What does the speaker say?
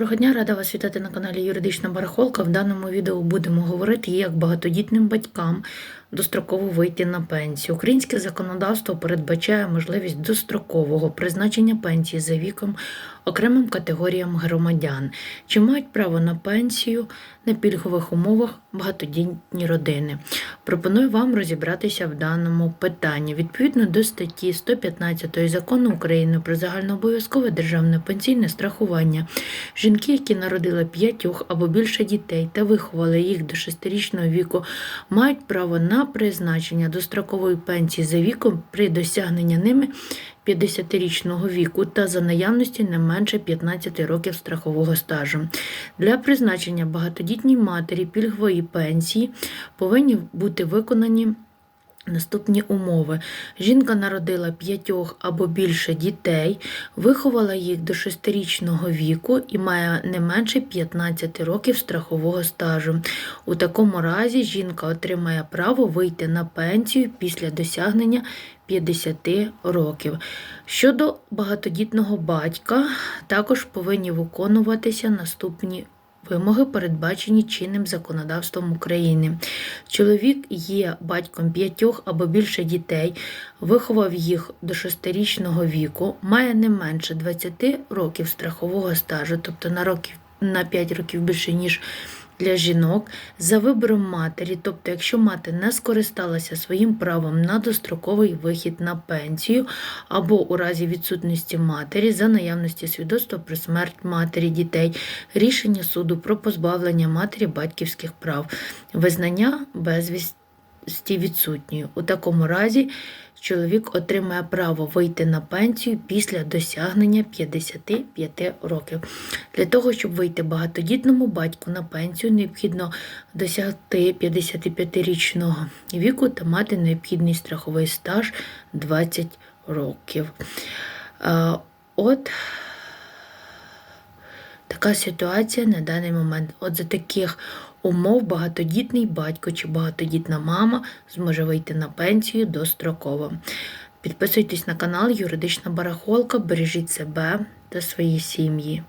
Доброго дня, рада вас вітати на каналі Юридична Барахолка. В даному відео будемо говорити, як багатодітним батькам достроково вийти на пенсію. Українське законодавство передбачає можливість дострокового призначення пенсії за віком окремим категоріям громадян, чи мають право на пенсію на пільгових умовах багатодітні родини. Пропоную вам розібратися в даному питанні. Відповідно до статті 115 закону України про загальнообов'язкове державне пенсійне страхування. Жінки, які народили п'ятьох або більше дітей та виховали їх до шестирічного віку, мають право на призначення дострокової пенсії за віком при досягненні ними 50-річного віку та за наявності не менше 15 років страхового стажу. Для призначення багатодітній матері пільгової пенсії повинні бути виконані Наступні умови. Жінка народила п'ятьох або більше дітей, виховала їх до шестирічного віку і має не менше 15 років страхового стажу. У такому разі жінка отримає право вийти на пенсію після досягнення 50 років. Щодо багатодітного батька, також повинні виконуватися наступні Вимоги передбачені чинним законодавством України. Чоловік є батьком п'ятьох або більше дітей, виховав їх до шестирічного віку, має не менше 20 років страхового стажу, тобто на років на 5 років більше, ніж для жінок за вибором матері, тобто, якщо мати не скористалася своїм правом на достроковий вихід на пенсію, або у разі відсутності матері за наявності свідоцтва про смерть матері дітей, рішення суду про позбавлення матері батьківських прав, визнання безвісті відсутньою. У такому разі чоловік отримає право вийти на пенсію після досягнення 55 років. Для того, щоб вийти багатодітному батьку на пенсію, необхідно досягти 55-річного віку та мати необхідний страховий стаж 20 років. От така ситуація на даний момент. От за таких умов багатодітний батько чи багатодітна мама зможе вийти на пенсію достроково. Підписуйтесь на канал Юридична Барахолка, бережіть себе та свої сім'ї.